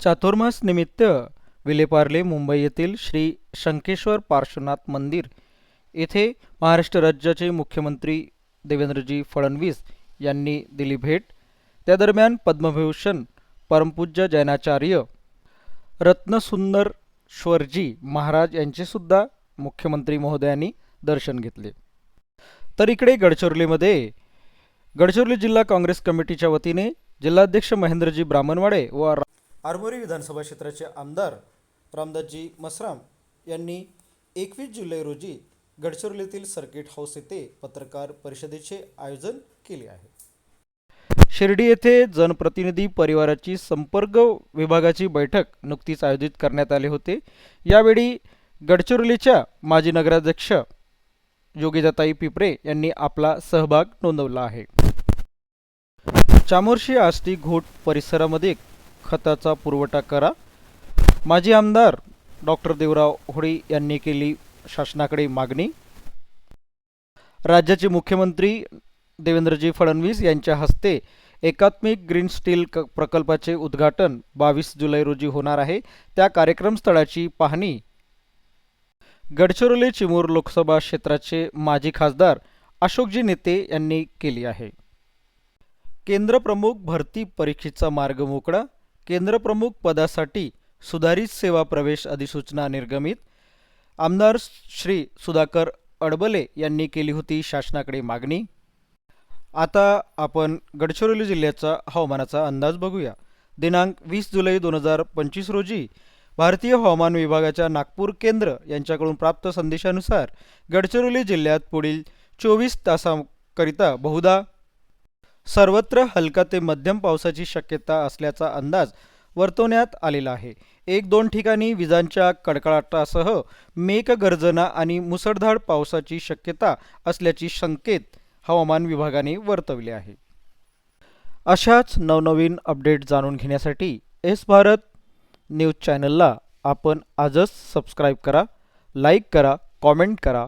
चातुर्मास निमित्त विलेपार्ले मुंबई येथील श्री शंकेश्वर पार्श्वनाथ मंदिर येथे महाराष्ट्र राज्याचे मुख्यमंत्री देवेंद्रजी फडणवीस यांनी दिली भेट. त्या दरम्यान पद्मभूषण परमपूज्य जैनाचार्य रत्नसुंदरश्वरजी महाराज यांचे सुद्धा मुख्यमंत्री महोदयांनी दर्शन घेतले. तर इकडे गडचिरोलीमध्ये गडचिरोली जिल्हा काँग्रेस कमिटीच्या वतीने जिल्हाध्यक्ष महेंद्रजी ब्राह्मणवाडे व आरमोरी विधानसभा क्षेत्राचे आमदार रामदासजी मसराम यांनी एकवीस जुलै रोजी गडचिरोलीतील सर्किट हाऊस येथे पत्रकार परिषदेचे आयोजन केले आहे. शिर्डी येथे जनप्रतिनिधी परिवाराची संपर्क विभागाची बैठक नुकतीच आयोजित करण्यात आली होते. यावेळी गडचिरोलीच्या माजी नगराध्यक्ष योगिताताई पिपरे यांनी आपला सहभाग नोंदवला आहे. चामोर्शी आष्टी घोट परिसरामध्ये खताचा पुरवठा करा. माजी आमदार डॉक्टर देवराव होळी यांनी केली शासनाकडे मागणी. राज्याचे मुख्यमंत्री देवेंद्रजी फडणवीस यांच्या हस्ते एकात्मिक ग्रीन स्टील क प्रकल्पाचे उद्घाटन बावीस जुलै रोजी होणार आहे. त्या कार्यक्रम स्थळाची पाहणी. गडचिरोली चिमूर लोकसभा क्षेत्राचे माजी खासदार अशोकजी नेते यांनी केली आहे. केंद्रप्रमुख भरती परीक्षेचा मार्ग मोकळा. केंद्रप्रमुख पदासाठी सुधारित सेवा प्रवेश अधिसूचना निर्गमित. आमदार श्री सुधाकर अडबले यांनी केली होती शासनाकडे मागणी. आता आपण गडचिरोली जिल्ह्याचा हवामानाचा अंदाज बघूया. दिनांक वीस जुलै दोन हजार पंचवीस रोजी भारतीय हवामान विभागाच्या नागपूर केंद्र यांच्याकडून प्राप्त संदेशानुसार गडचिरोली जिल्ह्यात पुढील चोवीस तासांकरिता बहुधा सर्वत्र हलका ते मध्यम पावसाची शक्यता असल्याचा अंदाज वर्तवण्यात आलेला आहे. एक दोन ठिकाणी विजांच्या कडकडाटासह मेघगर्जना आणि मुसळधार पावसाची शक्यता असल्याची संकेत हवामान विभागाने वर्तवले आहे. अशाच नवनवीन अपडेट जाणून घेण्यासाठी एस भारत न्यूज चॅनलला आपण आजच सबस्क्राईब करा लाईक करा कॉमेंट करा.